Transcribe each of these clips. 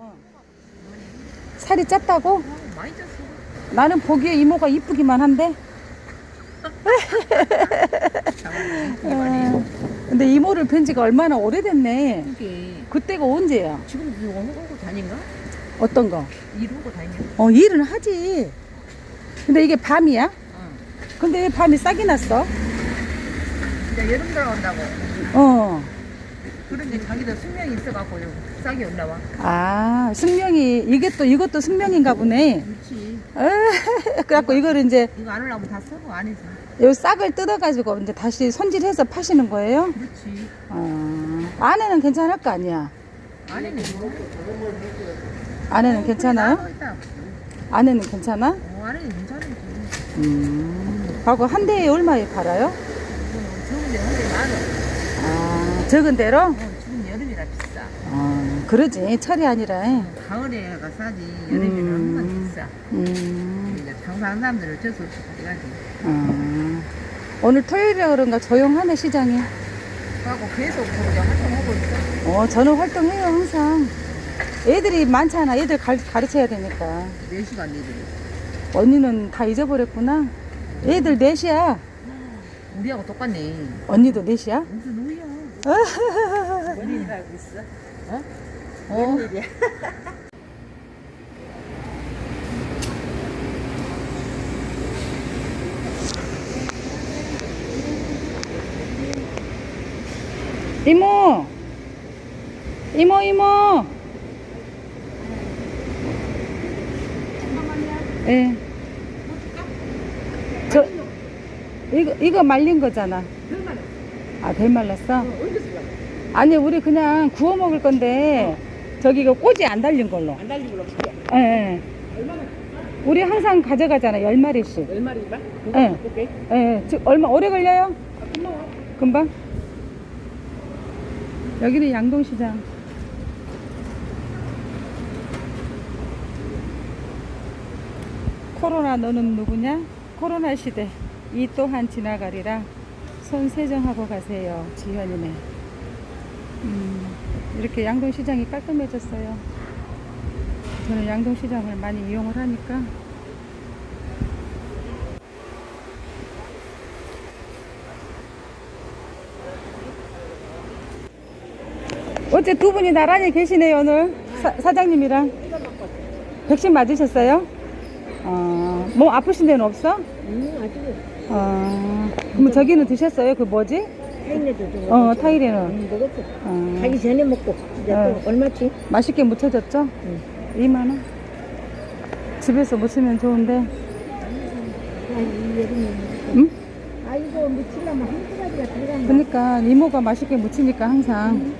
어. 살이 쪘다고? 어, 많이 쪘어. 나는 보기에 이모가 이쁘기만 한데. 어, 근데 이모를 뵌 지가 얼마나 오래됐네. 그게 그때가 언제야? 지금 이거 하고 다닌가? 어떤 거? 이러고 다니냐? 어, 일은 하지. 근데 이게 밤이야? 어. 근데 왜 밤이 싹이 났어? 이제 여름 들어온다고. 어. 그런데 자기도 숙명이 있어갖고 싹이 올라와. 아, 숙명이, 이게 또, 이것도 숙명인가 보네. 그렇지. 에, 그래갖고 이거를 이제 이거 안 올라오면 다 썩어 안에서. 요 싹을 뜯어가지고 이제 다시 손질해서 파시는 거예요? 그렇지. 어, 안에는 괜찮을 거 아니야? 안에는 뭐? 안에는 괜찮아요? 따로 있다. 안에는 괜찮아? 어, 안에는 괜찮은지. 음. 하고 한 대에 얼마에 팔아요? 이거는 좋은데 한대 만 원. 아, 적은 대로? 어, 지금 여름이라 비싸. 어, 그러지. 철이 아니라. 가을에 가 싸지. 여름에는 음. 항상 비싸. 음. 이제 장사하는 사람들은 어쩔 수 없이 가져가지. 어. 오늘 토요일이라 그런가 조용하네, 시장이. 하고 계속 그냥 활동하고 있어. 어, 저는 활동해요, 항상. 애들이 많잖아. 애들 가, 가르쳐야 되니까. 4시간 내들이. 언니는 다 잊어버렸구나. 애들 넷이야. 우리하고 똑같네. 언니도 넷이야? 무슨 뭔일 알고 있어? 어? 어? 일이야? 이모! 이모, 이모! 예. 저, 이거, 이거 말린 거잖아. 아, 덜 말랐어? 아니, 우리 그냥 구워 먹을 건데, 저기 이거 꼬지 안 달린 걸로. 안 달린 걸로 줄게. 예, 예. 우리 항상 가져가잖아, 열 마리씩. 열 마리만? 예. 오케이. 예, 즉, 얼마, 오래 걸려요? 금방? 여기는 양동시장. 코로나 너는 누구냐? 코로나 시대 이 또한 지나가리라 손 세정하고 가세요. 지현이네. 음, 이렇게 양동시장이 깔끔해졌어요. 저는 양동시장을 많이 이용을 하니까 어째 두 분이 나란히 계시네요 오늘 사, 사장님이랑 백신 맞으셨어요? 어, 뭐 아프신 데는 없어? 응, 아주 어, 그럼 저기는 드셨어요? 그 뭐지? 타이레도 좀. 어, 타이레는 응, 먹었어. 어, 가기 전에 먹고. 이제 어. 또 얼마치? 맛있게 무쳐졌죠? 응. 2만 원. 집에서 무치면 좋은데, 아, 이 여름에. 응? 아, 이거 미치려면 한두 가지가 들어가는 거. 그러니까 이모가 맛있게 무치니까 항상.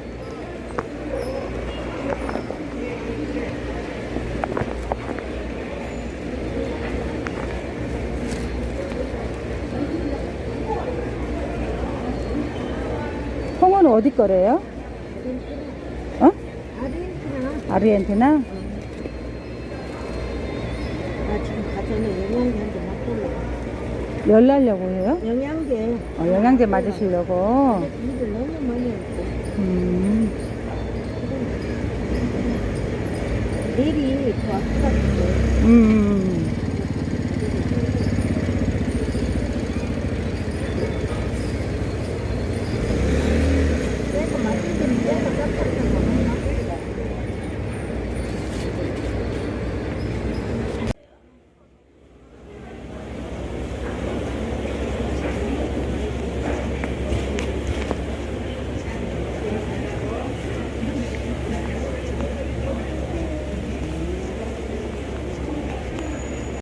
홍어는 어디 거래요? 어? 아르헨티나. 아르헨티나? 나 지금 가서는 영양제 맞고 올라. 열 날려고 해요? 영양제. 어, 영양제 맞으시려고? 이들 너무 많이 먹고. 음, 내일이 더 아프다고. 음,